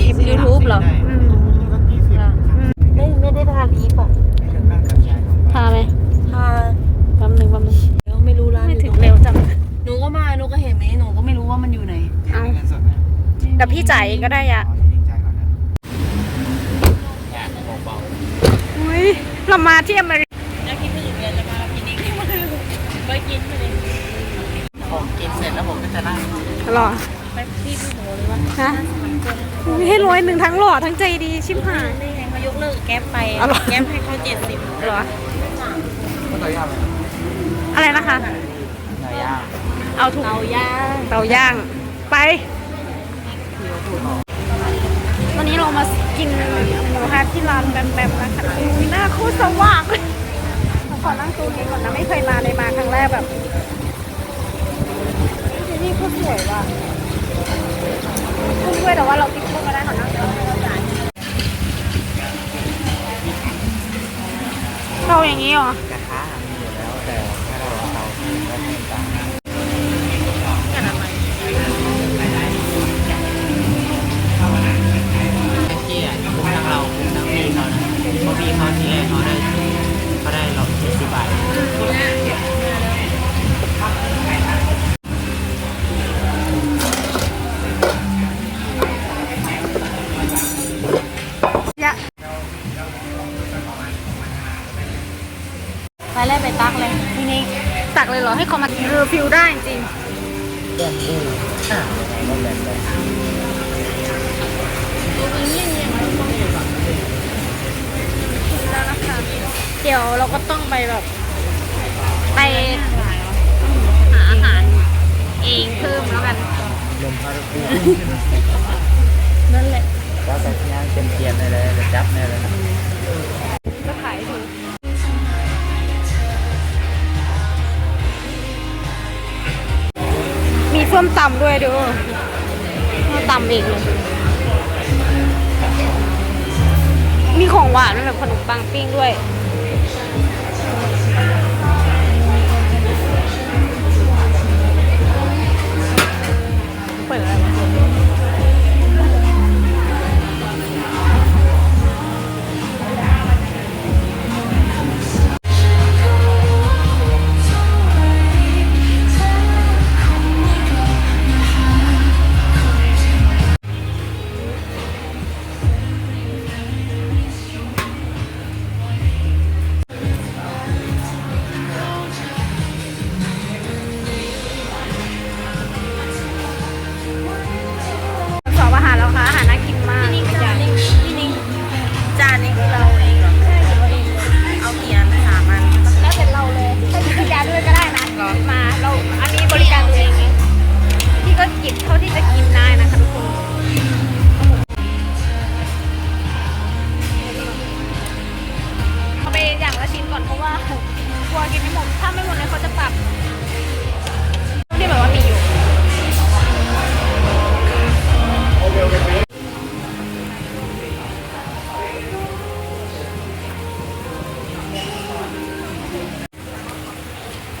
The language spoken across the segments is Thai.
คลิป YouTube เหรออืมไม่ไม่ได้พาลีฟอะพาไหมพาแป๊บหนึงแป๊บหนึงเดี๋ยวไม่รู้ร้านไม่อยู่ถึงตไหนเร็วจัง หนูก็มาหนูก็เห็นนี้หนูก็ไม่รู้ว่ามันอยู่ไหนเอาเดี๋ยวพี่จ่ายเองก็ได้อะอุ้ยเรามาที่อเมริกาแล้วคิดถึงเดือนจะมาพินิกที่มันไปกินไปเลยผมกินเสร็จแล้วผมก็จะนั่งหรอ ไปพี่พี่โหเลยว่า ฮะอุ๊ย ให้ร้อยหนึ่งทั้งหล่อทั้งใจดีชิมหายได้ไงเขายกเลิกแก๊ปไปเอาเหรอ แก๊ปให้เขาเจ็ดสิบเหรอ ก็ตัวย่างอะไรนะคะเนื้อย่างเอาถุงเตาย่างเตาย่าง ไปวันนี้เรามากินหมูฮัทที่ร้านแบมแบมนะคะอุ้ยหน้าโคตรสว่างเลยเราขอนั่งตู้นี้ก่อนนะไม่เคยมาเลยมาครั้งแรกแบบที่นี่โคตรสวยว่ะ กุ้งด้วยแต่ว่าเราติดกุ้งมาได้ขอนั่งเราไม่ต้องจ่ายเราอย่างนี้เหรอกระทะมีอยู่แล้วแต่ถ้าเราเอาเตาก็ไม่ต่างกันอะไรที่อะคุ้มทั้งเราคุ้มทั้งพี่เขานะเพราะพี่เขาที่แรกเขาได้เขาได้หลอกเจ็ดสิบบาท ให้เขามารีวิวได้จริงเรื่องอู้อ่ายังไงก็แบบแบบแล้วนะคะ เดี๋ยวเราก็ต้องไปแบบ ไปหาอาหารเองเพิ่มแล้วกันลมพาราคูนั่นแหละแล้วแต่ที่ย่างเต็มเทียนเลยเลยจับเลยเลยนะ ส้มตำด้วยดูส้มตำอีกเลยมีของหวานแบบขนมปังปิ้งด้วยเปิดอะไร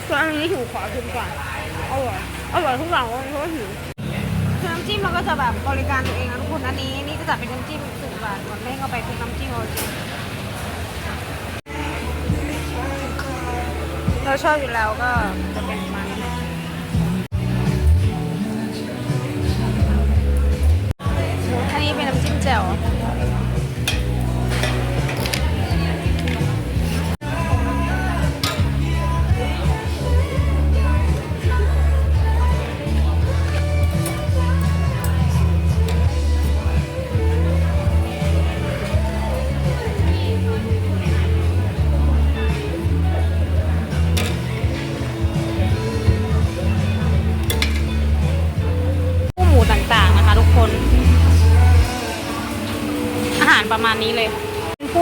ส่วนอันนี้หิวขวาขึ้นกว่าอร่อยอร่อยทุกอย่างเลยเพราะว่าหิวคือน้ำจิ้มเราก็จะแบบบริการตัวเองนะทุกคนอันนี้นี่จะจัดเป็นน้ำจิ้มสิบบาทก่อนไม่เข้าไปคือน้ำจิ้มเราจริงเราชอบอยู่แล้วก็จะเป็นมันอันนี้เป็นน้ำจิ้มแจ่ว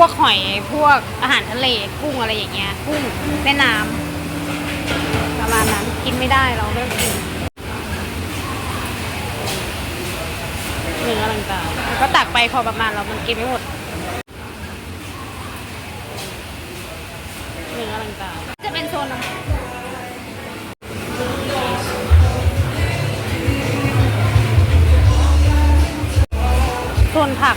วกหอยพวกอาหารทะเลกุ้งอะไรอย่างเงี้ยกุ้งแม่น้ำประมาณนั้นกินไม่ได้เราเลิกกินเนื้อต่างๆแล้วก็ตักไปพอประมาณเรามันกินไม่หมดเนื้อต่างๆจะเป็นโซนน้ำโซนผัก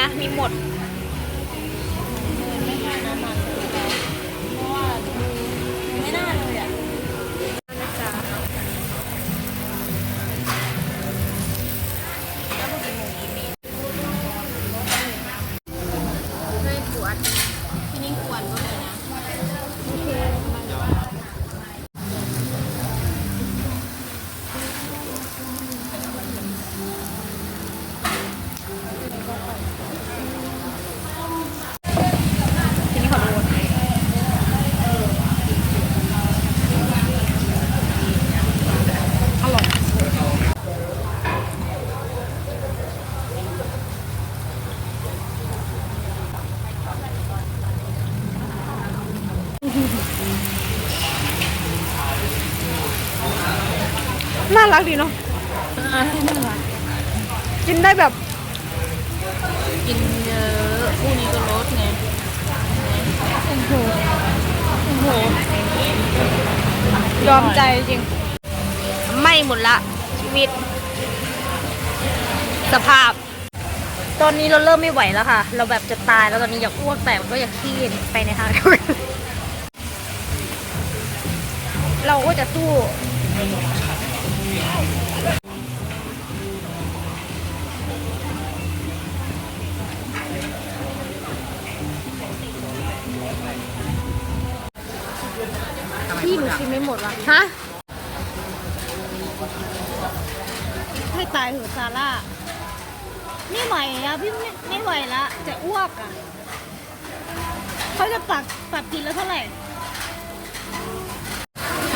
นะมีหมด น่ารักดีเนาะกินได้แบบ กินเยอะพรุ่งนี้ก็ลดไงโอ้โหโอ้โหยอมใจจริง ไม่หมดละ ชีวิต สภาพ ตอนนี้เราเริ่มไม่ไหวแล้วค่ะ เราแบบจะตายแล้วตอนนี้อยากอ้วกแต่ก็อยากขี้ไปในทางเดียวกันเราก็จะสู้ พี่หนูกินไม่หมดว่ะฮะ ให้ตายเถอะซาร่า ไม่ไหวอะพี่ไม่ไม่ไหวละจะอ้วกอะเขาจะปักปักกินแล้วเท่าไหร่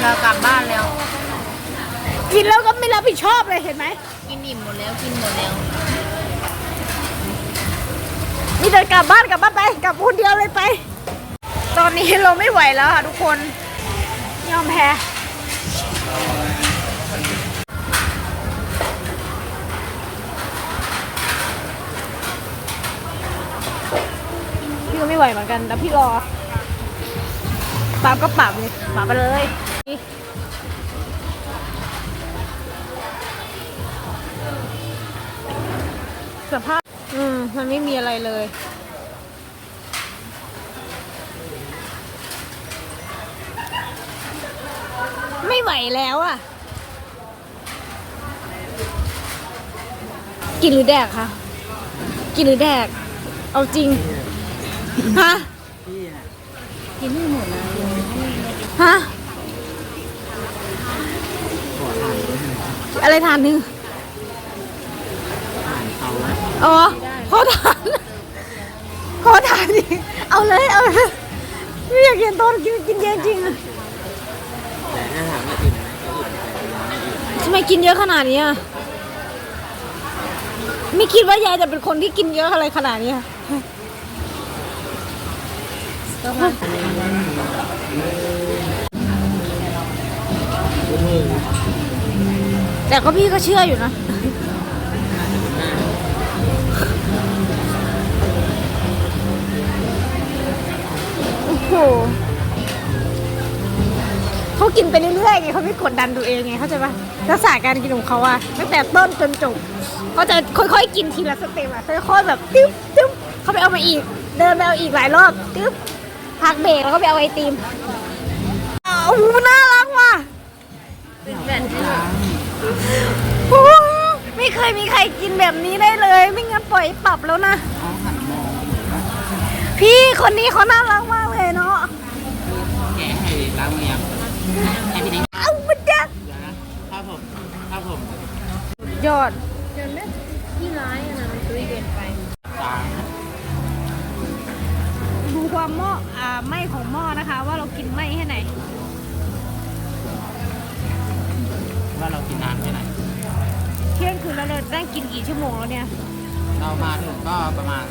เรากลับบ้านแล้วกิ นแล้วก็ไม่รับผิดชอบเลยเห็นไหมกินอิ่มหมดแล้วกินหมดแล้ว มีแต่กลับบ้านกลับบ้านไปกลับคนเดียวเลยไป ตอนนี้เราไม่ไหวแล้วค่ะทุกคนยอมแพ้พี่ก็ไม่ไหวเหมือนกันแต่พี่รอปรับก็ปรับเลยปรับไปเลย สภาพ อืม มันไม่มีอะไรเลย ไม่ไหวแล้วอะ กินหรือแดกคะ กินหรือแดก เอาจริง ฮะ กินไม่หมดนะฮะ อะไรทานหนึ่ง อ๋อขอทานขอทานดิเอาเลยเอาเลยไม่อยากกินต้นกินกินเยอะจริงอะแต่ถ้าถามว่าอิ่มไหมก็อิ่มแต่ไม่อิ่มทำไมกินเยอะขนาดนี้อะไม่คิดว่ายายจะเป็นคนที่กินเยอะอะไรขนาดนี้อะแต่ก็พี่ก็เชื่ออยู่นะ หเขากินไปเรื่อยๆไงเขาไม่กดดันตัวเองไงเข้าใจปะลักษณะการกินของเขาอะตั้งแต่ต้นจนจบเขาจะค่อยๆกินทีละสเต็ปอะค่อยๆแบบตึ๊บตึ๊บเขาไปเอามาอีก เดินไปเอาอีกหลายรอบตึ๊บพักเบรกแล้วก็ไปเอาไอติมอ้าวโอ้โหน่ารักว่ะโอ้โหไม่เคยมีใครกินแบบนี้ได้เลย ไม่งั้นปล่อยปรับแล้วนะ พี่คนนี้เขาน่ารักมาก เอ้ามันจะเดี๋ยวนะถ้าผมถ้าผมยอดเดินไม่ที่ร้ายอะนะมันตุ้ยเกินไปตามดูความหม้ออ่าไหม้ของหม้อนะคะ ว่าเรากินไหม้แค่ไหน ว่าเรากินนานแค่ไหนเที่ยงคืนแล้วเราได้กินกี่ชั่วโมงแล้วเนี่ย เรามาถึงก็ประมาณ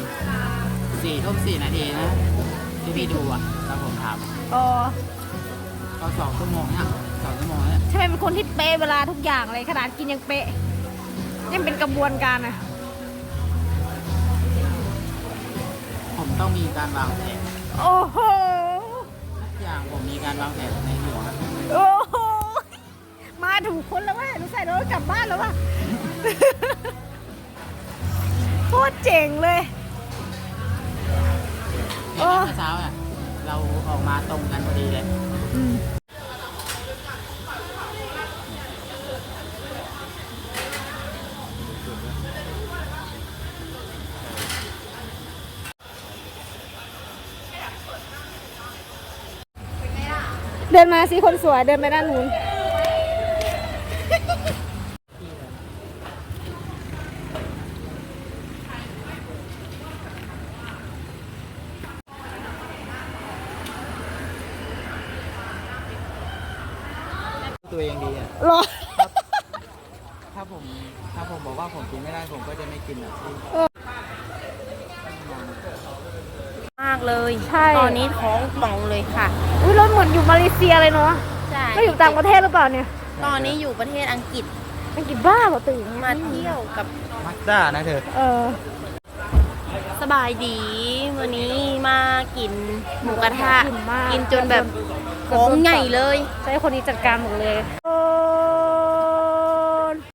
สี่ทุ่มสี่นาทีนะที่พี่ดูอะแล้วผมถามอ๋อ ก็สองชั่วโมงเนี่ยสองชั่วโมงเนี่ยทำไมเป็นคนที่เป๊ะเวลาทุกอย่างเลยขนาดกินยังเป๊ะยังเป็นกระบวนการอะต้องมีการวางแผนโอ้โหทุกอย่างผมมีการวางแผนในหัวโอ้โหมาถูกคนแล้วว่ะหนูใส่รถกลับบ้านแล้วว่ะโคตรเจ๋งเลยเห็นไหมเมื่อเช้าอะเราออกมาตรงกันพอดีเลย เดินมาสิคนสวยเดินไปด้านนู้นตัวเองดีอะรอถ้าผมถ้าผมบอกว่าผมกินไม่ได้ผมก็จะไม่กินอะพี่ มาก เลย ใช่ ตอนนี้ท้องป่องเลยค่ะ อุ้ยรถเหมือนอยู่มาเลเซียเลยเนาะใช่ก็อยู่ต่างประเทศหรือเปล่าเนี่ยตอนนี้อยู่ประเทศอังกฤษอังกฤษบ้าเหรอตื่นอย่างเงี้ยมาเที่ยวกับมักด้านะเธอ เออ สบายดี วันนี้มากินหมูกระทะอิ่มมาก กินจนแบบท้องใหญ่เลย ใช้คนนี้จัดการหมดเลย